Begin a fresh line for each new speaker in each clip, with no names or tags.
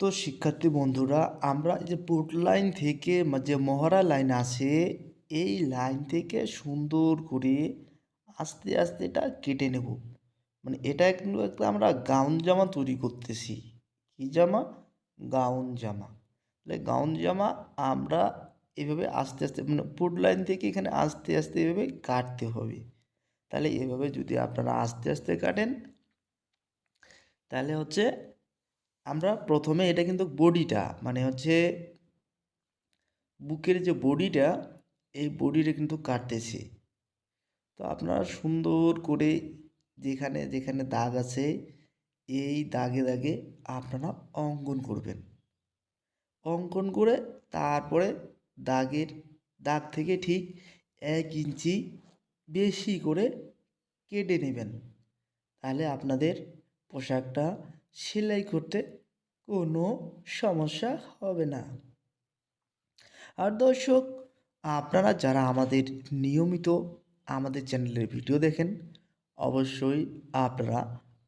তো শিক্ষার্থী বন্ধুরা, আমরা যে পোর্ট লাইন থেকে যে মহড়া লাইন আছে, এই লাইন থেকে সুন্দর করে আস্তে আস্তে এটা কেটে নেব। মানে এটা কিন্তু একটা আমরা গাউন জামা তৈরি করতেছি। কি জামা? গাউন জামা। তাহলে গাউন জামা আমরা এভাবে আস্তে আস্তে মানে পোর্ট লাইন থেকে এখানে আস্তে আস্তে এভাবে কাটতে হবে। তাহলে এভাবে যদি আপনারা আস্তে আস্তে কাটেন, তাহলে হচ্ছে আমরা প্রথমে এটা কিন্তু বডিটা মানে হচ্ছে বুকের যে বডিটা এই বডিটা কিন্তু কাটতেছি। তো আপনারা সুন্দর করে যেখানে যেখানে দাগ আছে, এই দাগে দাগে আপনারা অঙ্কন করবেন। অঙ্কন করে তারপরে দাগের, দাগ থেকে ঠিক এক ইঞ্চি বেশি করে কেটে নেবেন। তাহলে আপনাদের পোশাকটা সেলাই করতে কোনো সমস্যা হবে না। আর দর্শক, আপনারা যারা আমাদের নিয়মিত আমাদের চ্যানেলের ভিডিও দেখেন, অবশ্যই আপনারা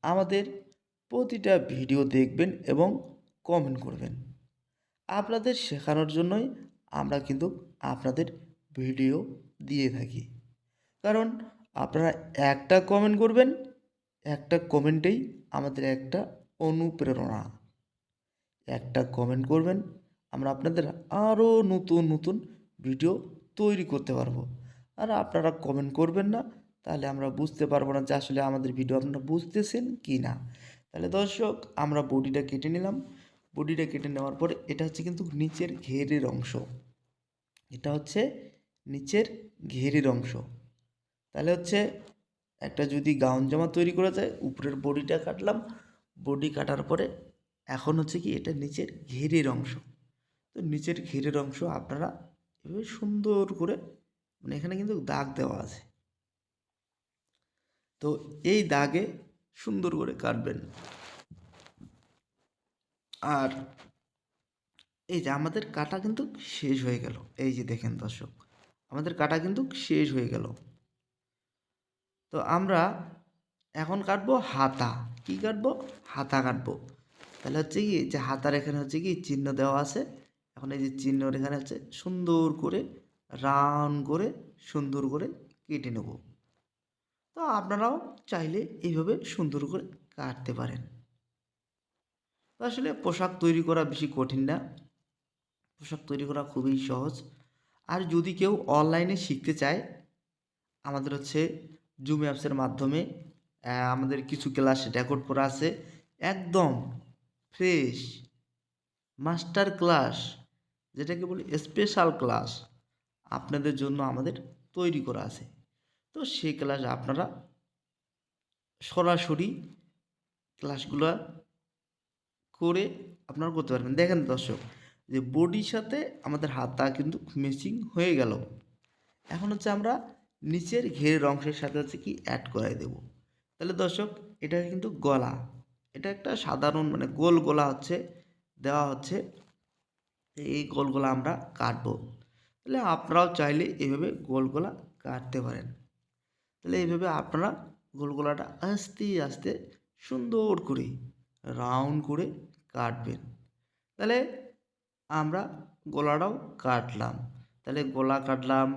আমাদের প্রতিটা ভিডিও দেখবেন এবং কমেন্ট করবেন। আপনাদের শেখানোর জন্যই আমরা কিন্তু আপনাদের ভিডিও দিয়ে থাকি। কারণ আপনারা একটা কমেন্ট করবেন, একটা কমেন্টেই আমাদের একটা অনুপ্রেরণা। একটা কমেন্ট করবেন, আমরা আপনাদের আরও নতুন নতুন ভিডিও তৈরি করতে পারব। আর আপনারা কমেন্ট করবেন না, তাহলে আমরা বুঝতে পারব না যে আসলে আমাদের ভিডিও আপনারা বুঝতেছেন কি না। তাহলে দর্শক, আমরা বডিটা কেটে নিলাম। বডিটা কেটে নেওয়ার পরে এটা হচ্ছে কিন্তু নিচের ঘেরের অংশ। এটা হচ্ছে নিচের ঘেরের অংশ। তাহলে হচ্ছে একটা যদি গাউন জামা তৈরি করা যায়, উপরের বডিটা কাটলাম। বডি কাটার পরে এখন হচ্ছে কি এটা নিচের ঘেরের অংশ। তো নিচের ঘেরের অংশ আপনারা এভাবে সুন্দর করে মানে এখানে কিন্তু দাগ দেওয়া আছে। তো এই দাগে সুন্দর করে কাটবেন। আর এই যে আমাদের কাটা কিন্তু শেষ হয়ে গেল। এই যে দেখেন দর্শক, আমাদের কাটা কিন্তু শেষ হয়ে গেল। তো আমরা এখন কাটবো হাতা। কি কাটবো? হাতা কাটবো। তাহলে হচ্ছে কি যে হাতার এখানে হচ্ছে কি চিহ্ন দেওয়া আছে। এখন এই যে চিহ্নর এখানে হচ্ছে সুন্দর করে, রাউন্ড করে, সুন্দর করে কেটে নেব। তো আপনারাও চাইলে এইভাবে সুন্দর করে কাটতে পারেন। আসলে পোশাক তৈরি করা বেশি কঠিন না। পোশাক তৈরি করা খুবই সহজ। আর যদি কেউ অনলাইনে শিখতে চায়, আমাদের হচ্ছে জুম অ্যাপসের মাধ্যমে আমাদের কিছু ক্লাস রেকর্ড করা আছে। একদম ফ্রেশ মাস্টার ক্লাস, যেটাকে বলি স্পেশাল ক্লাস আপনাদের জন্য আমাদের তৈরি করা আছে। তো সেই ক্লাস আপনারা সরাসরি ক্লাসগুলো করে আপনারা করতে পারবেন। দেখেন দর্শক, যে বডির সাথে আমাদের হাতটা কিন্তু মেচিং হয়ে গেল। এখন হচ্ছে আমরা নিচের ঘেরের অংশের সাথে হচ্ছে কি অ্যাড করাই দেব। তাহলে দর্শক, এটা কিন্তু গলা। এটা একটা সাধারণ মানে গোল গলা হচ্ছে, দেওয়া হচ্ছে। এই গোল গলা আমরা কাটবো। তাহলে আপনারাও চাইলে এইভাবে গোল গলা কাটতে পারেন। তাহলে এইভাবে আপনারা গোল গলাটা আস্তে আস্তে সুন্দর করে, রাউন্ড করে কাটবেন। তাহলে আমরা গলাটাও কাটলাম। তাহলে গলা কাটলাম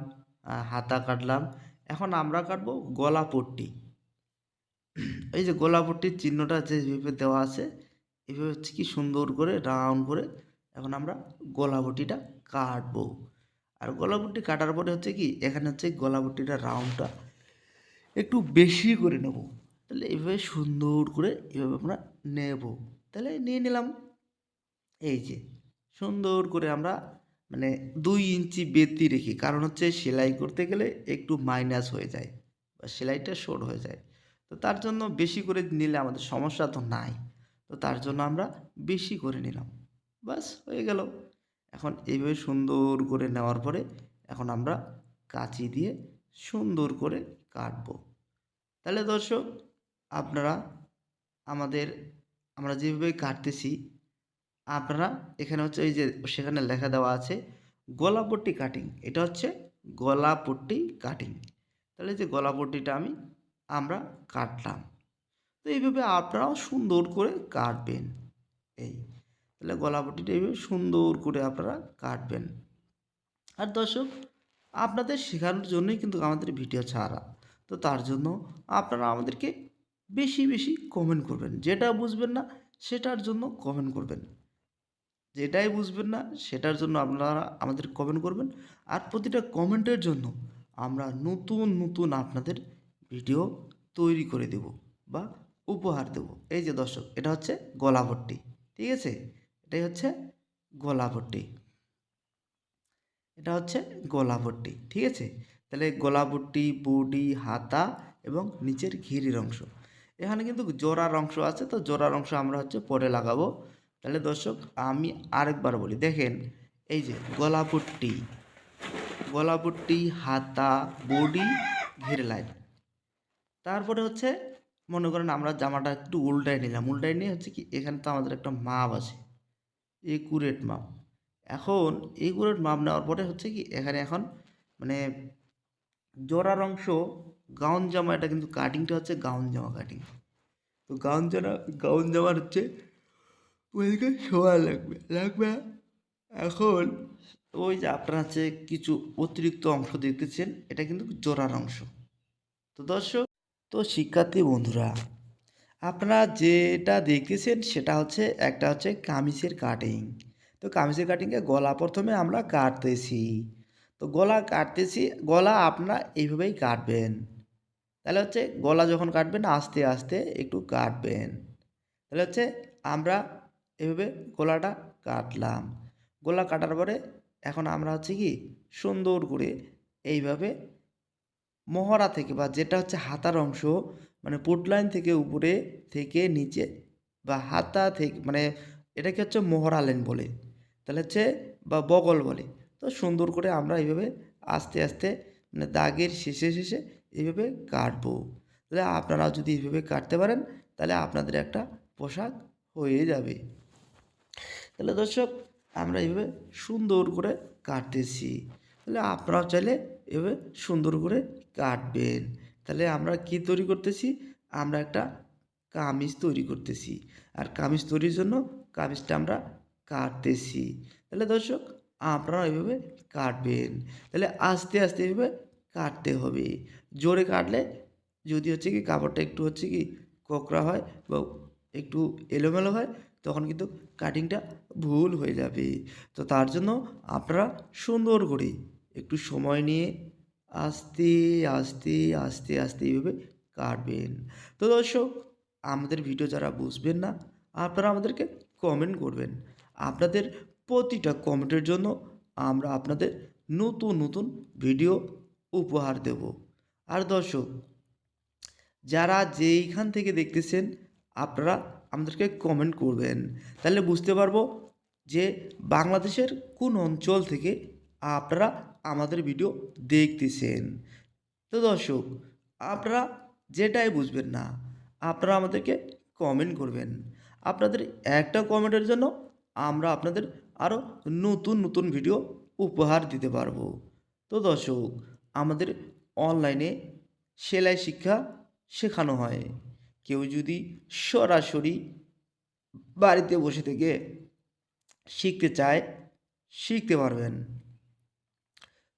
হাতা কাটলাম। এখন আমরা কাটবো গলা পট্টি। এই যে গোলাপটির চিহ্নটা যেভাবে দেওয়া আছে, এভাবে হচ্ছে কি সুন্দর করে রাউন্ড করে এখন আমরা গলা পট্টিটা কাটবো। আর গলা পট্টি কাটার পরে হচ্ছে কি, এখানে হচ্ছে গলা পট্টিটা রাউন্ডটা একটু বেশি করে নেব। তাহলে এইভাবে সুন্দর করে এভাবে আমরা নেব। তাহলে নিয়ে নিলাম। এই যে সুন্দর করে আমরা মানে দুই ইঞ্চি বেতি রেখে, কারণ হচ্ছে সেলাই করতে গেলে একটু মাইনাস হয়ে যায় বা সেলাইটা শর্ট হয়ে যায়। তো তার জন্য বেশি করে নিলে আমাদের সমস্যা তো নাই। তো তার জন্য আমরা বেশি করে নিলাম। বাস হয়ে গেল। এখন এইভাবে সুন্দর করে নেওয়ার পরে এখন আমরা কাঁচি দিয়ে সুন্দর করে কাটবো। তাহলে দর্শক, আপনারা আমাদের, আমরা যেভাবে কাটতেছি, আপনারা এখানে হচ্ছে এই যে সেখানে লেখা দেওয়া আছে, গলাপট্টি কাটিং এটা হচ্ছে গলাপট্টি কাটিং তাহলে যে গলাপট্টিটা আমি আমরা কাটলাম। তো এইভাবে আপনারাও সুন্দর করে কাটবেন। এই, তাহলে গলাপট্টিটা এইভাবে সুন্দর করে আপনারা কাটবেন। আর দর্শক, আপনাদের শেখানোর জন্যই কিন্তু আমাদের ভিডিও ছাড়া। তো তার জন্য আপনারা আমাদেরকে বেশি বেশি কমেন্ট করবেন। যেটা বুঝবেন না, সেটার জন্য কমেন্ট করবেন। যেটাই বুঝবেন না, সেটার জন্য আপনারা আমাদের কমেন্ট করবেন। আর প্রতিটা কমেন্টের জন্য আমরা নতুন নতুন আপনাদের ভিডিও তৈরি করে দেব বা উপহার দেব। এই যে দর্শক, এটা হচ্ছে গলাভট্টি ঠিক আছে? এটাই হচ্ছে গলাভট্টি এটা হচ্ছে গলাভট্টি ঠিক আছে? তাহলে গলাভট্টি বডি, হাতা এবং নিচের ঘিরির অংশ। এখানে কিন্তু জোড়ার অংশ আছে, তো জোড়ার অংশ আমরা হচ্ছে পরে লাগাবো। তাহলে দর্শক, আমি আরেকবার বলি, দেখেন, এই যে গলাপট্টি গলাপট্টি হাতা, বডি ঘিরে লাইন। তারপরে হচ্ছে মনে করেন আমরা জামাটা একটু উল্টাই নিলাম। উল্টাই নিয়ে হচ্ছে কি এখানে তো আমাদের একটা মাপ আছে একুরেট মাপ। এখন একুরেট মাপ নেওয়ার পরে হচ্ছে কি এখানে এখন মানে জোড়ার অংশ গাউন জামা, এটা কিন্তু কাটিংটা হচ্ছে গাউন জামা কাটিং তো গাউন জামা গাউন জামার হচ্ছে ওইদিকে সময় লাগবে লাগবে। এখন ওই যে আপনার হচ্ছে কিছু অতিরিক্ত অংশ দেখতেছেন, এটা কিন্তু জোড়ার অংশ। তো দর্শক তো শিক্ষার্থী বন্ধুরা, আপনারা যেটা দেখতেছেন সেটা হচ্ছে, একটা হচ্ছে কামিজের কাটিং তো কামিজের কাটিংয়ে গলা প্রথমে আমরা কাটতেছি। তো গলা কাটতেছি, গলা আপনারা এইভাবেই কাটবেন। তাহলে হচ্ছে গলা যখন কাটবেন, আস্তে আস্তে একটু কাটবেন। তাহলে হচ্ছে আমরা এভাবে গলাটা কাটলাম। গলা কাটার পরে এখন আমরা হচ্ছে কি সুন্দর করে এইভাবে মহড়া থেকে বা যেটা হচ্ছে হাতার অংশ মানে পুটলাইন থেকে উপরে থেকে নিচে বা হাতা থেকে মানে এটাকে হচ্ছে মহড়া লাইন বলে। তাহলে হচ্ছে বা বগল বলে। তো সুন্দর করে আমরা এইভাবে আস্তে আস্তে মানে দাগের শেষে শেষে এইভাবে কাটবো। তাহলে আপনারা যদি এইভাবে কাটতে পারেন, তাহলে আপনাদের একটা পোশাক হয়ে যাবে। তাহলে দর্শক, আমরা এইভাবে সুন্দর করে কাটতেছি। তাহলে আপনারাও চাইলে এভাবে সুন্দর করে কাটবেন। তাহলে আমরা কি তৈরি করতেছি? আমরা একটা কামিজ তৈরি করতেছি। আর কামিজ তৈরির জন্য কামিজটা আমরা কাটতেছি। তাহলে দর্শক, আপনারা এভাবে কাটবেন। তাহলে আস্তে আস্তে এভাবে কাটতে হবে। জোরে কাটলে যদি হচ্ছে কি কাপড়টা একটু হচ্ছে কি কোকড়া হয় বা একটু এলোমেলো হয়, তখন কিন্তু কাটিংটা ভুল হয়ে যাবে। তো তার জন্য আপনারা সুন্দর করে একটু সময় নিয়ে আস্তে আস্তে আস্তে আস্তে এইভাবে কাটবেন। তো দর্শক, আমাদের ভিডিও যারা বুঝবেন না, আপনারা আমাদেরকে কমেন্ট করবেন। আপনাদের প্রতিটা কমেন্টের জন্য আমরা আপনাদের নতুন নতুন ভিডিও উপহার দেব। আর দর্শক, যারা যেইখান থেকে দেখতেছেন, আপনারা আমাদেরকে কমেন্ট করবেন। তাহলে বুঝতে পারব যে বাংলাদেশের কোন অঞ্চল থেকে আপনারা আমাদের ভিডিও দেখতেছেন। তো দর্শক, আপনারা যেটাই বুঝবেন না, আপনারা আমাদেরকে কমেন্ট করবেন। আপনাদের একটা কমেন্টের জন্য আমরা আপনাদের আরও নতুন নতুন ভিডিও উপহার দিতে পারব। তো দর্শক, আমাদের অনলাইনে সেলাই শিক্ষা শেখানো হয়। কেউ যদি সরাসরি বাড়িতে বসে থেকে শিখতে চায়, শিখতে পারবেন।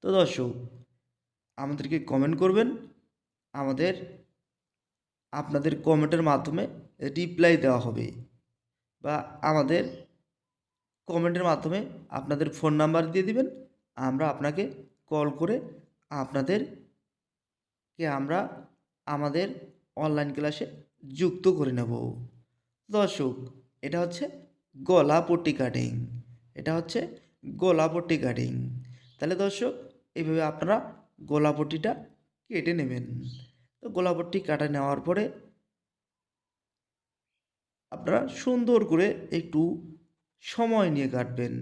তো দর্শক, আমাদেরকে কমেন্ট করবেন। আমাদের, আপনাদের কমেন্টের মাধ্যমে রিপ্লাই দেওয়া হবে বা আমাদের কমেন্টের মাধ্যমে আপনাদের ফোন নাম্বার দিয়ে দিবেন। আমরা আপনাকে কল করে আপনাদেরকে আমরা আমাদের অনলাইন ক্লাসে যুক্ত করে নেব। দর্শক, এটা হচ্ছে গলা পট্টি কাটিং এটা হচ্ছে গলা পট্টি কাটিং তাহলে দর্শক এইভাবে আপনারা গোলাপটিটা কেটে নেবেন। তো গলা পট্টি কাটা নেওয়ার পরে আপনারা সুন্দর করে একটু সময় নিয়ে কাটবেন।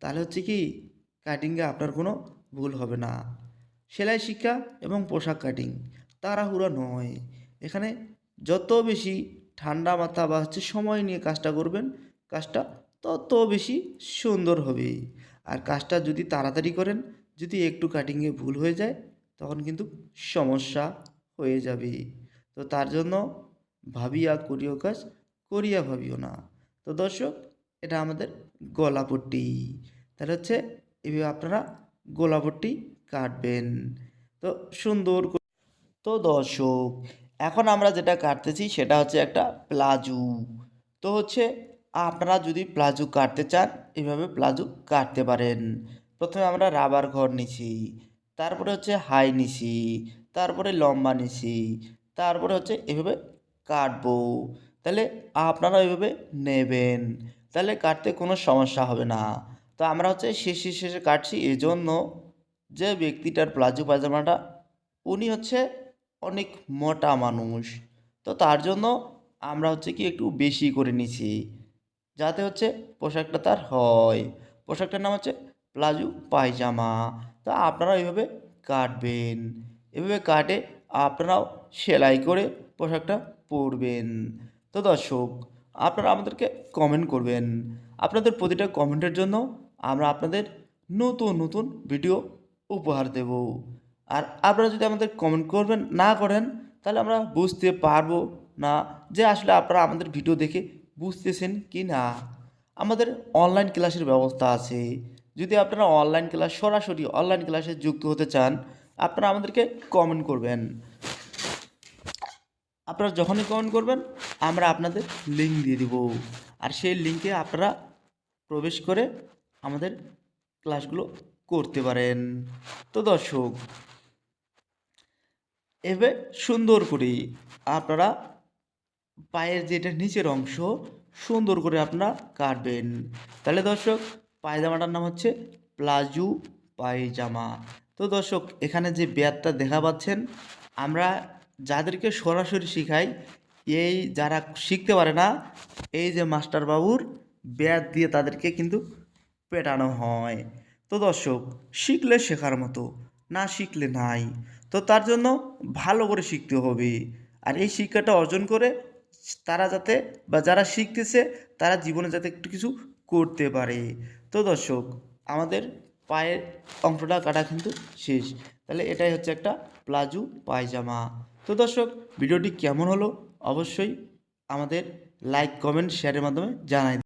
তাহলে হচ্ছে কি কাটিংয়ে আপনার কোনো ভুল হবে না। সেলাই শিক্ষা এবং পোশাক কাটিং তাড়াহুড়া নয়। এখানে যত বেশি ঠান্ডা মাথা বা হচ্ছে সময় নিয়ে কাজটা করবেন, কাজটা তত বেশি সুন্দর হবে। আর কাজটা যদি তাড়াতাড়ি করেন যদি একটু কাটিংয়ে ভুল হয়ে যায়, তখন কিন্তু সমস্যা হয়ে যাবে। তো তার জন্য ভাবিয়া করিও কাজ, করিয়া ভাবিও না। তো দর্শক, এটা আমাদের গলাপট্টি তাহলে হচ্ছে, এভাবে আপনারা গলাপট্টি কাটবেন। তো সুন্দর তো দর্শক, এখন আমরা যেটা কাটতেছি, সেটা হচ্ছে একটা প্লাজু। তো হচ্ছে, আপনারা যদি প্লাজু কাটতে চান, এভাবে প্লাজু কাটতে পারেন। প্রথমে আমরা রাবার ঘর নিছি, তারপরে হচ্ছে হাই নিছি, তারপরে লম্বা নিছি, তারপরে হচ্ছে এভাবে কাটবো। তাহলে আপনারা এভাবে নেবেন, তাহলে কাটতে কোনো সমস্যা হবে না। তো আমরা হচ্ছে শেষে শেষে কাটছি, এজন্য যে ব্যক্তিটার প্লাজো পায়জামাটা, উনি হচ্ছে অনেক মোটা মানুষ। তো তার জন্য আমরা হচ্ছে কি একটু বেশি করে নিছি, যাতে হচ্ছে পোশাকটা তার হয়। পোশাকটার নাম হচ্ছে প্লাজো পায়জামা। তা আপনারা এইভাবে কাটবেন। এভাবে কাটে আপনারাও সেলাই করে পোশাকটা পরবেন। তো দর্শক, আপনারা আমাদেরকে কমেন্ট করবেন। আপনাদের প্রতিটা কমেন্টের জন্য আমরা আপনাদের নতুন নতুন ভিডিও উপহার দেব। আর আপনারা যদি আমাদের কমেন্ট করবেন, না করেন, তাহলে আমরা বুঝতে পারব না যে আসলে আপনারা আমাদের ভিডিও দেখে বুঝতেছেন কি না আমাদের অনলাইন ক্লাসের ব্যবস্থা আছে। যদি আপনারা অনলাইন ক্লাস সরাসরি অনলাইন ক্লাসে যুক্ত হতে চান, আপনারা আমাদেরকে কমেন্ট করবেন। আপনারা যখনই কমেন্ট করবেন, আমরা আপনাদের লিঙ্ক দিয়ে দিব। আর সেই লিঙ্কে আপনারা প্রবেশ করে আমাদের ক্লাসগুলো করতে পারেন। তো দর্শক, এভাবে সুন্দর করে আপনারা পায়ের যেটা নিচের অংশ, সুন্দর করে আপনারা কাটবেন। তাহলে দর্শক পায়জামাটার নাম হচ্ছে প্লাজু পায়জামা। তো দর্শক, এখানে যে ব্যাতটা দেখা পাচ্ছেন, আমরা যাদেরকে সরাসরি শেখাই, এই যারা শিখতে পারে না, এই যে মাস্টার বাবুর ব্যাত দিয়ে তাদেরকে কিন্তু পেটানো হয়। তো দর্শক, শিখলে শেখার মতো, না শিখলে নাই। তো তার জন্য ভালো করে শিখতে হবে। আর এই শিক্ষাটা অর্জন করে তারা যাতে বা যারা শিখতেছে, তারা জীবনে যাতে একটু কিছু করতে পারে। তো দর্শক, আমাদের পায়ের অংশটা, কাটা কিন্তু শেষ। তাহলে এটাই হচ্ছে একটা প্লাজু পায়জামা। তো দর্শক, ভিডিওটি কেমন হলো? অবশ্যই আমাদের লাইক কমেন্ট শেয়ারের মাধ্যমে জানাই।